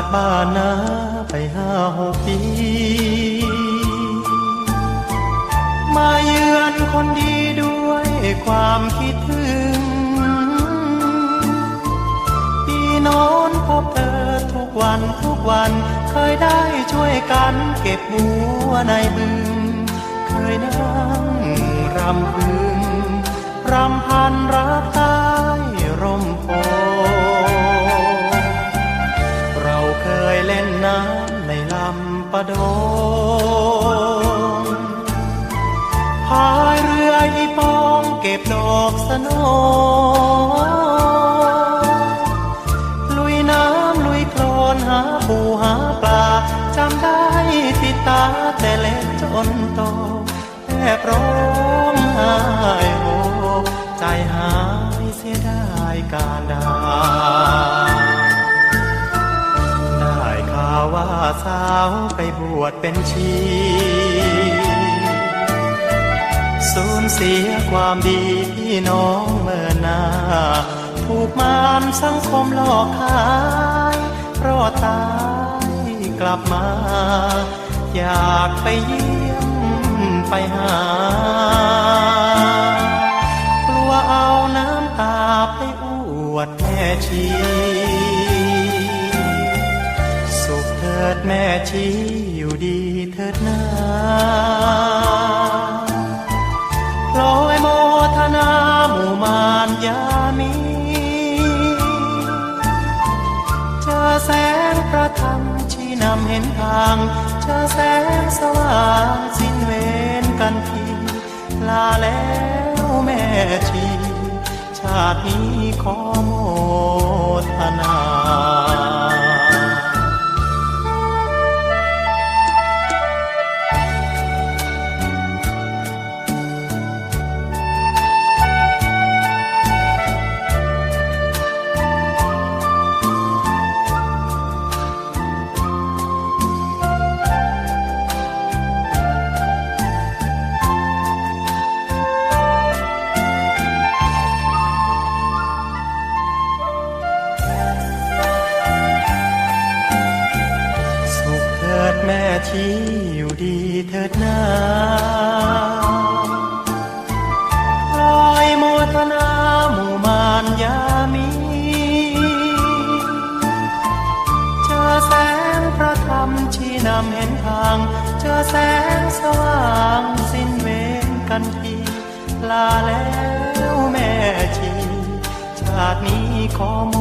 จากบ้านนาไปห้าหกปี มาเยือนคนดีด้วยความคิดถึง ปีโน้นพบเธอทุกวันทุกวันเคยได้ช่วยกันเก็บบัวในบึง เคยนั่งรำพึงรำพันรัก อกสโนลุยน้ำลุยโคลนหาปูหาปลาจำได้ติดตาแต่เล็กจนโตแอบร้องไห้โฮใจหายเสียดายการดาได้ข่าวว่าสาวไปบวชเป็นชี สูญเสียความดีที่น้องเมื่อนาถูกมารสังคมหลอกขายรอดตายกลับมา อยากไปเยี่ยมไปหา กลัวเอาน้ำตาไปอวดแม่ชี สุขเถิดแม่ชีอยู่ดีเถิดนา มี เจอแสงประธรรมชี้นำเห็นทาง เจอแสงสว่างสิ้นเวรกันทีลาแล้วแม่ชี ชาตินี้ขอโมทนา ชีอยู่ดีเถิดนาลอยโมทนาหมู่มารยามีเจอแสงพระธรรมชี้นำเห็นทาง เจอแสงสว่างสิ้นเวรกันทีลาแล้วแม่ชี ชาตินี้ขอโม